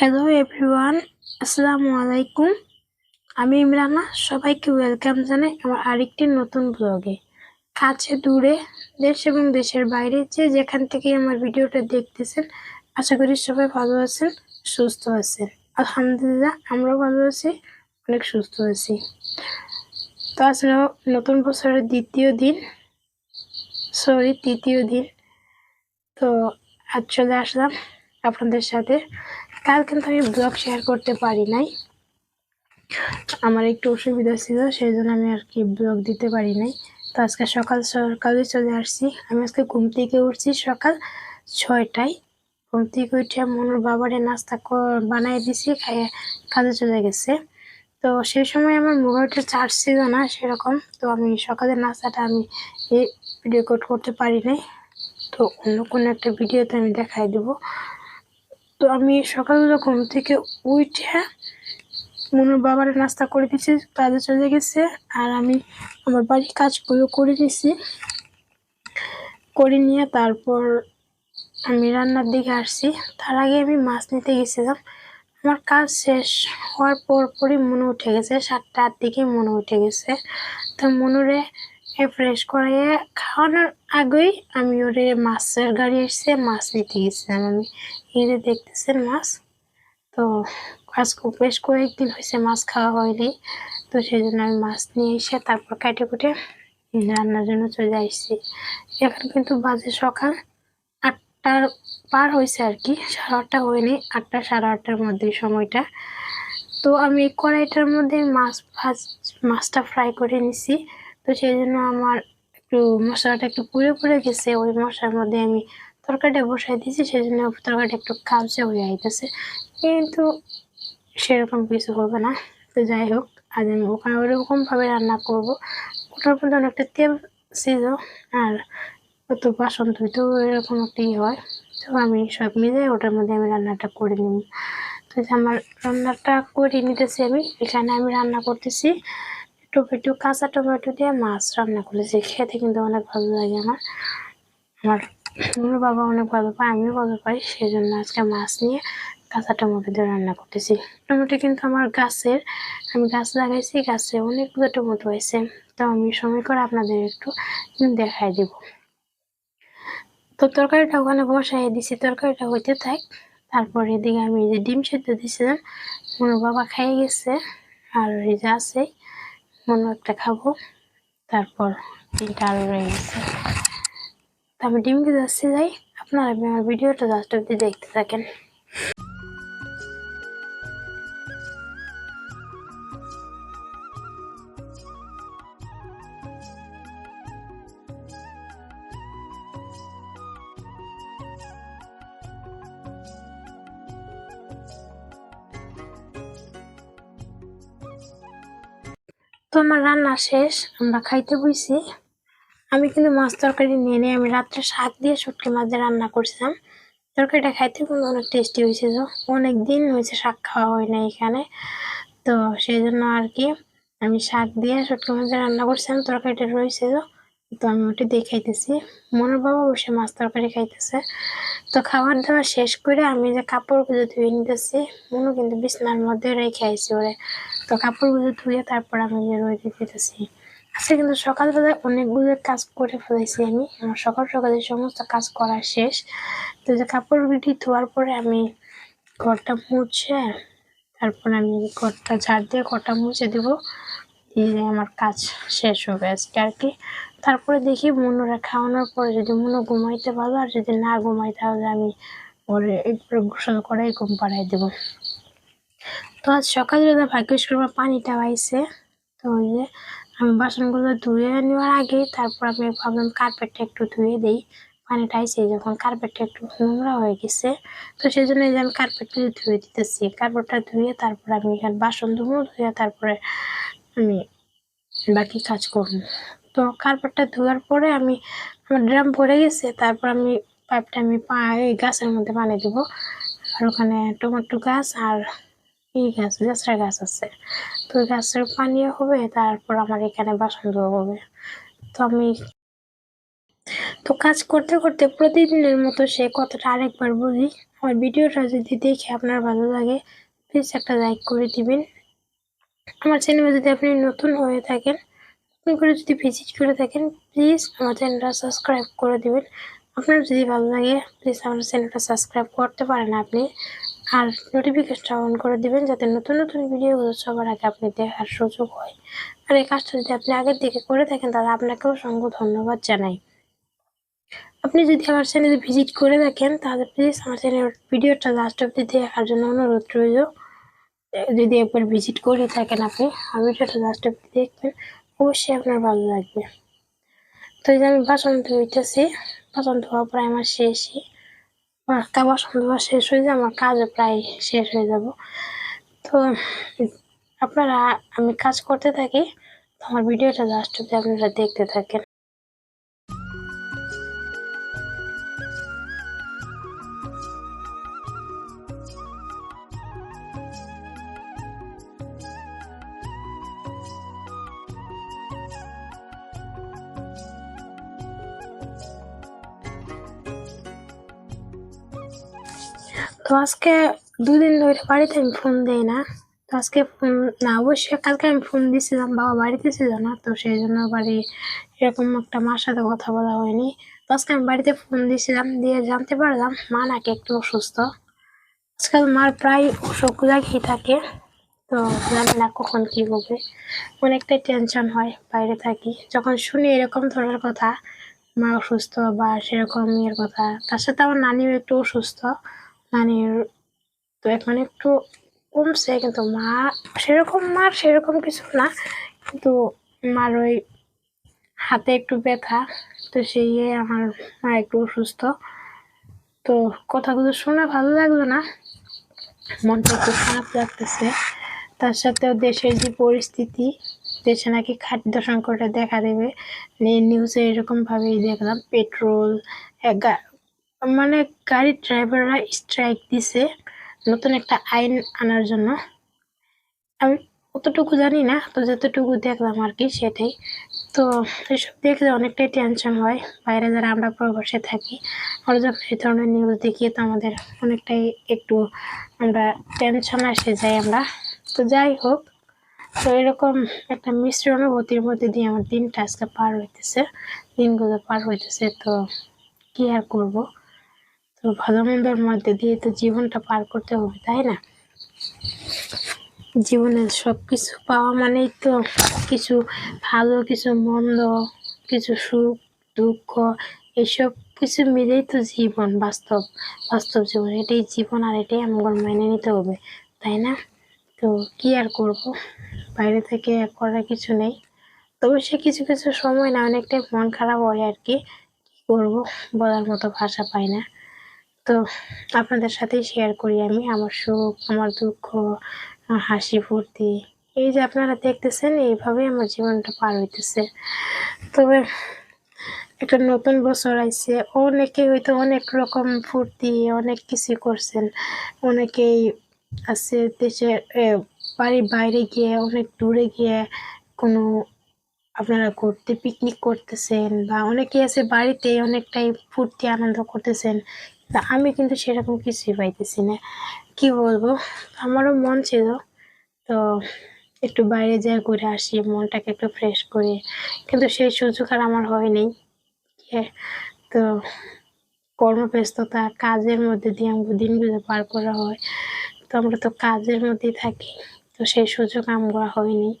Hello everyone আসসালামু আলাইকুম আমি ইমরানা, সবাইকে ওয়েলকাম জানাই আমার আরেকটি নতুন ব্লগে কাছে, দূরে, দেশ এবং দেশের বাইরে যে যেখান থেকে আমার ভিডিওটা দেখতেছেন, আশা করি সবাই ভালো আছেন, সুস্থ আছেন। আলহামদুলিল্লাহ, আমরাও ভালো আছি, অনেক সুস্থ আছি। তো আসলে নতুন বছরের দ্বিতীয় দিন। সরি তৃতীয় দিন। তো আজ চলে আসলাম আপনাদের সাথে। কাল কিন্তু আমি ব্লগ শেয়ার করতে পারি নাই। আমার একটু অসুবিধা ছিল সেই জন্য আমি আর কি ব্লগ দিতে পারি নাই। তো আজকে সকাল, সকালে চলে আসছি। আমি আজকে ঘুম থেকে উঠছি সকাল ছয়টায়। ঘুম থেকে উঠে মনুর বাবারে নাস্তা বানাই দিছি, খাইয়ে কাজে চলে গেছে। তো সেই সময় আমার মোবাইলটা চার্জ ছিল না সেরকম। তো আমি সকালের নাস্তাটা আমি ভিডিও করতে পারি নাই। তো অন্য কোনো একটা ভিডিওতে আমি দেখাই দেবো। তো আমি সকালবেলা ঘুম থেকে উঠে মনুর বাবার নাস্তা করে দিয়েছি, কাজে চলে গেছে আর আমি আমার বাড়ির কাজগুলো করে দিয়েছি করে নিয়ে তারপর আমি রান্নার দিকে আসছি। তার আগে আমি মাছ নিতে গেছিলাম। আমার কাজ শেষ হওয়ার পর পরই মনে উঠে গেছে, সাতটার দিকে মনে উঠে গেছে। তো মনুরে ফ্রেশ করাইয়ে খাওয়ানোর আগেই আমি ওরে মাছের গাড়ি এসে মাছ নিতে গেছিলাম। আমি যে দেখতেছেন মাছ? তো আজ খুব বেশ কয়েকদিন হয়েছে মাছ খাওয়া হয়নি। তো সেই জন্য আমি মাছ নিয়ে এসে তারপর কাটে কুটে রান্নার জন্য চলে আসছি। এখন কিন্তু বাজে সকাল আটটার পার হয়েছে আর কি, সাড়ে আটটা হয়নি, আটটা সাড়ে আটটার মধ্যে সময়টা। তো আমি কড়াইটার মধ্যে মাছ ভাজ, মাছটা ফ্রাই করে নিছি। তো সেই জন্য আমার একটু মশলাটা একটু পুড়ে পুড়ে গেছে, ওই মশলার মধ্যে আমি তরকারিটা বসাই দিয়েছি সেই জন্য তরকারিটা একটু কাবজে হয়ে আইতেছে। কিন্তু সেরকম কিছু হবে না। তো যাই হোক, আজ আমি ওখানে ওরকমভাবে রান্না করব। ওটার মধ্যে অনেকটা তেল ছিল আর কত বাসন ধুইতেও এরকম একটা হয়। তো আমি সব মিলে ওটার মধ্যে আমি রান্নাটা করে নিই তো আমার রান্নাটা করে নিতেছি আমি, এখানে আমি রান্না করতেছি। টমেটো, কাঁচা টমেটো দিয়ে মাছ রান্না করেছি। খেতে কিন্তু অনেক ভালো লাগে আমার। আমার আমার বাবা অনেক ভালো পায়, আমিও ভালো পাই সেই জন্য আজকে মাছ নিয়ে কাঁচা টমেটো দিয়ে রান্না করতেছি। টমেটো কিন্তু আমার গাছের, আমি গাছ লাগাইছি, গাছে অনেকগুলো টমেটো হয়েছে। তো আমি সময় করে আপনাদের একটু দেখাই দিব। তো তরকারিটা ওখানে বসাই দিছি, তরকারিটা হইতে থাক। তারপর এদিকে আমি যে ডিম সেদ্ধ দিয়েছিলাম মনে বাবা খাইয়ে গেছে, আর এই যে আছে মনে একটা খাব। তারপর ডাল আরও রয়ে গেছে। তো আমি ডিমকে যাচ্ছি যাই। আপনারা আমার ভিডিওটা লাস্ট অব্দি দেখতে থাকেন। তো আমার রান্না শেষ, আমরা খাইতে বইছি। আমি কিন্তু মাছ তরকারি নিয়ে নিয়ে আমি রাত্রে শাক দিয়ে শুটকি মাছ দিয়ে রান্না করছিলাম। তরকারিটা খাইতে কিন্তু অনেক টেস্টি হয়েছিল অনেক দিন হয়েছে শাক খাওয়া হয় না এখানে। তো সেই জন্য আর কি, আমি শাক দিয়ে শুটকি মাছ দিয়ে রান্না করছিলাম, তরকারিটা রয়েছিল তো আমি ওটি দিয়ে খাইতেছি। মনের বাবা বসে মাছ তরকারি খাইতেছে। তো খাবার দাবার শেষ করে আমি যে কাপড়গুলো ধুয়ে নিতেছি, মনু কিন্তু বিছনার মধ্যে রেখে আইছি ওরে। তো কাপড়গুলো ধুয়ে তারপর আমি যে রয়ে দিতেছি আজকে কিন্তু সকালবেলায় অনেকগুলো কাজ করে ফেলেছি আমি। আমার সকাল সকালে সমস্ত কাজ করা শেষ। তো যে কাপড়গুলি ধোয়ার পরে আমি ঘরটা মুছে, তারপর আমি ঘরটা ঝাড় দিয়ে ঘরটা মুছে দেবো। দিয়ে আমার কাজ শেষ হবে আজকে আর কি। তারপরে দেখি মনুরা খাওয়ানোর পরে যদি মনু ঘুমাইতে পারো আর যদি না ঘুমাই তাহলে আমি ওরে একবারে গোসল করাই ঘুম পাড়াই দেবো। তো আজ সকালবেলা ভাগ্যেশ করবার পানিটা আইছে তো ওই যে আমি বাসনগুলো ধুয়ে নেওয়ার আগে তারপর আমি ভাবলাম কার্পেটটা একটু ধুয়ে দিই। পানিটা আইছে, যখন কার্পেটটা একটু নোংরা হয়ে গেছে, তো সেই জন্য যে আমি কার্পেটটা ধুয়ে দিতেছি কার্পেটটা ধুয়ে তারপর আমি এখানে বাসন ধুবো, ধুয়ে তারপরে আমি বাকি কাজ করব। তো কার্পেটটা ধোয়ার পরে আমি, আমার ড্রাম ভরে গেছে, তারপর আমি পাইপটা আমি পা এই গাছের মধ্যে পানি দেবো। আর ওখানে টমেটো গাছ আর এই গাছ গাছরা গাছ আছে। তো গাছের পানিও হবে, তারপর আমার এখানে বাসন ধোয়া হবে। তো আমি তো কাজ করতে করতে প্রতিদিনের মতো সে কথাটা আরেকবার বলি। আমার ভিডিওটা যদি দেখে আপনার ভালো লাগে প্লিজ একটা লাইক করে দিবেন। আমার চ্যানেলে যদি আপনি নতুন হয়ে থাকেন, নতুন করে যদি ভিজিট করে থাকেন প্লিজ আমার চ্যানেলটা সাবস্ক্রাইব করে দিবেন। আপনার যদি ভালো লাগে প্লিজ আমার চ্যানেলটা সাবস্ক্রাইব করতে পারেন আপনি। আর নোটিফিকেশনটা অন করে দিবেন যাতে নতুন নতুন ভিডিওগুলো সবার আগে আপনি দেখার সুযোগ হয়। আর এই কাজটা যদি আপনি আগের দিকে করে থাকেন, তাহলে আপনাকেও অসংখ্য ধন্যবাদ জানাই। আপনি যদি আমার চ্যানেলে ভিজিট করে থাকেন তাহলে প্লিজ আমার চ্যানেলের ভিডিওটা লাস্ট অব্দি দেখার জন্য অনুরোধ রইল। যদি একবার ভিজিট করে থাকেন আপনি আর ভিডিওটা লাস্ট অব্দি দেখবেন, অবশ্যই আপনার ভালো লাগবে। তো এই যে আমি বাসন ধুইতেছি বাসন ধোয়া প্রায় আমার শেষই। কা বাসন ধোয়া শেষ হয়ে যায়, আমার কাজও প্রায় শেষ হয়ে যাব। তো, আপনারা, আমি কাজ করতে থাকি, তো আমার ভিডিওটা লাস্ট অব্দি আপনারা দেখতে থাকেন। তো আজকে দুদিন ধরে বাড়িতে আমি ফোন দেই না। তো আজকে ফোন না, অবশ্যই কালকে আমি ফোন দিয়েছিলাম বাবা বাড়িতে ছিল না, তো সেই জন্য বাড়ি এরকম একটা মার সাথে কথা বলা হয়নি। তো আজকে আমি বাড়িতে ফোন দিয়েছিলাম দিয়ে জানতে পারলাম মা নাকি একটু অসুস্থ। আজকাল মার প্রায় অসুখ লাগিয়ে থাকে, তো জানি না কখন কি হবে। অনেকটাই টেনশন হয় বাইরে থাকি। যখন শুনি এরকম ধরনের কথা, মা অসুস্থ বা সেরকম ইয়ের কথা, তার সাথে আমার নানিও একটু অসুস্থ। নানির তো এখন একটু কমছে কিন্তু মা সেরকম মার সেরকম কিছু না। কিন্তু মার ওই হাতে একটু ব্যথা, তো সেই আমার মা একটু অসুস্থ। তো কথাগুলো শুনে ভালো লাগল না, মনটা একটু খারাপ লাগতেছে। তার সাথেও দেশের যে পরিস্থিতি, দেশে নাকি খাদ্য সংকটে দেখা দেবে। নিউজে এরকমভাবেই দেখলাম, পেট্রোল মানে গাড়ির ড্রাইভাররা স্ট্রাইক দিছে নতুন একটা আইন আনার জন্য। আমি অতটুকু জানি না, তো যতটুকু দেখলাম আর কি সেটাই। তো এসব দেখলে অনেকটাই টেনশন হয়, বাইরে যারা আমরা প্রবাসে থাকি আমরা যখন এই ধরনের নিউজ দেখি তো আমাদের অনেকটাই একটু আমরা টেনশন আসে যাই আমরা। তো যাই হোক, তো এরকম একটা মিশ্র অনুভূতির মধ্যে দিয়ে আমার দিনটা আজকে পার হইতেছে, দিনগুলো পার হইতেছে, তো কি আর করব? ভালো মন্দর মধ্যে দিয়ে তো জীবনটা পার করতে হবে, তাই না? জীবনে সব কিছু পাওয়া মানেই তো কিছু ভালো, কিছু মন্দ, কিছু সুখ, দুঃখ, এসব কিছু মিলেই তো জীবন বাস্তব বাস্তব জীবন। এটাই জীবন আর এটাই আমার মেনে নিতে হবে, তাই না? তো কি আর করব? বাইরে থেকে আর করার কিছু নেই। তবে সে কিছু কিছু সময় না, অনেকটাই মন খারাপ হয় আর কি। কী করব? বলার মতো ভাষা পাই না। তো আপনাদের সাথেই শেয়ার করি আমি আমার সুখ, আমার দুঃখ, হাসি, ফুর্তি। এই যে আপনারা দেখতেছেন, এইভাবেই আমার জীবনটা পার হইতেছে। তবে একটা নতুন বছর আইছে অনেকে হয়তো অনেক রকম ফুর্তি, অনেক কিছু করছেন। অনেকেই আছে দেশে বাড়ির বাইরে গিয়ে, অনেক দূরে গিয়ে কোনো আপনারা ঘুরতে পিকনিক করতেছেন বা অনেকে আছে বাড়িতে অনেকটাই ফুর্তি, আনন্দ করতেছেন। তা আমি কিন্তু সেরকম কিছুই পাইতেছি না। কি বলব? আমারও মন ছিল। তো একটু বাইরে যেয়ে ঘুরে আসি, মনটাকে একটু ফ্রেশ করি। কিন্তু সেই সুযোগ আর আমার হয়নি তো কর্মব্যস্ততা, কাজের মধ্যে দিয়ে আমাকে দিনগুলো পার করা হয়। তো আমরা তো কাজের মধ্যেই থাকি। তো সেই সুযোগ আমরা হয়নি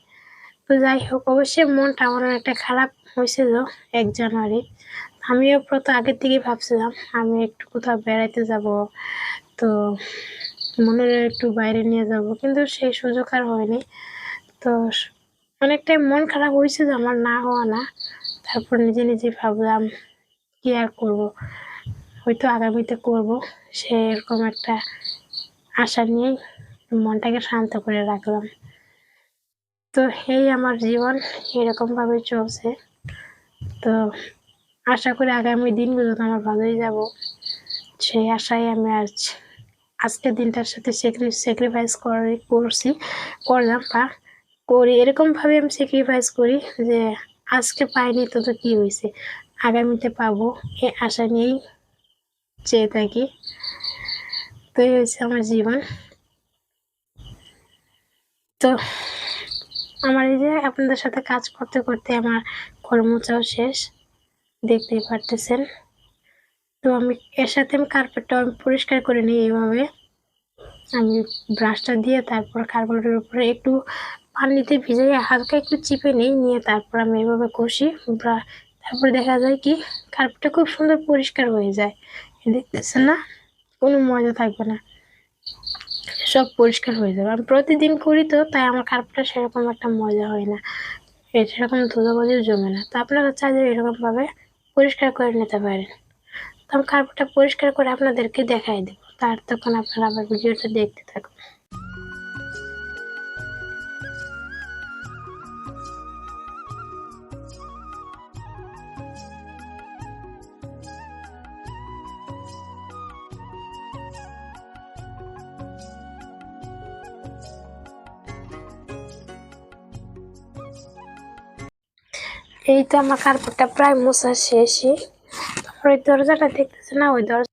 তো যাই হোক, অবশ্যই মনটা আমার অনেকটা খারাপ হয়েছিল এক জানুয়ারি। আমিও প্রত আগের থেকেই ভাবছিলাম, আমি একটু কোথাও বেড়াইতে যাব, তো মনের একটু বাইরে নিয়ে যাব, কিন্তু সেই সুযোগ আর হয়নি। তো অনেকটাই মন খারাপ হয়েছে যে আমার না হওয়া না, তারপর নিজে নিজে ভাবলাম কী আর করব। হয়তো আগামীতে করব, সেরকম একটা আশা নিয়েই মনটাকে শান্ত করে রাখলাম। তো এই আমার জীবন এরকমভাবে চলছে। তো আশা করি আগামী দিনগুলো তো আমার ভালোই যাব। সেই আশায় আমি আজ, আজকের দিনটার সাথে স্যাক্রিফাইস করে, করছি, করলাম বা করি। এরকমভাবে আমি স্যাক্রিফাইস করি যে আজকে পাইনি তো তো কী হয়েছে আগামীতে পাবো এই আশা নিয়েই চেয়ে থাকি। তো এই হয়েছে আমার জীবন। তো আমার এই যে আপনাদের সাথে কাজ করতে করতে আমার কর্মচাও শেষ। দেখতেই পারতেছেন। তো আমি, এর সাথে আমি কার্পেটটা আমি পরিষ্কার করে নিই এইভাবে। আমি ব্রাশটা দিয়ে তারপর কার্পেটের উপরে একটু পানিতে ভিজাই, হালকা একটু চিপে নিই, নিয়ে তারপর আমি এভাবে কষি, ব্রা- তারপর দেখা যায় কি কার্পেটটা খুব সুন্দর পরিষ্কার হয়ে যায়। দেখতেছেন না? কোনো ময়লা থাকবে না। সব পরিষ্কার হয়ে যাবে। আমি প্রতিদিন করি তো, তাই আমার কার্পেটটা সেরকম একটা মজা হয় না। সেরকম ধুলোবালিও জমে না। তো আপনারা চাইলে এরকমভাবে পরিষ্কার করে নিতে পারেন। তখন কার্পেটটা পরিষ্কার করে আপনাদেরকে দেখাই দেবো। তার তখন আপনারা আবার ভিডিওটা দেখতে থাকুন। এই তো আমার কার্পেটটা প্রায় মোছা শেষই। তারপর ওই দরজাটা দেখতেছে না? ওই দরজা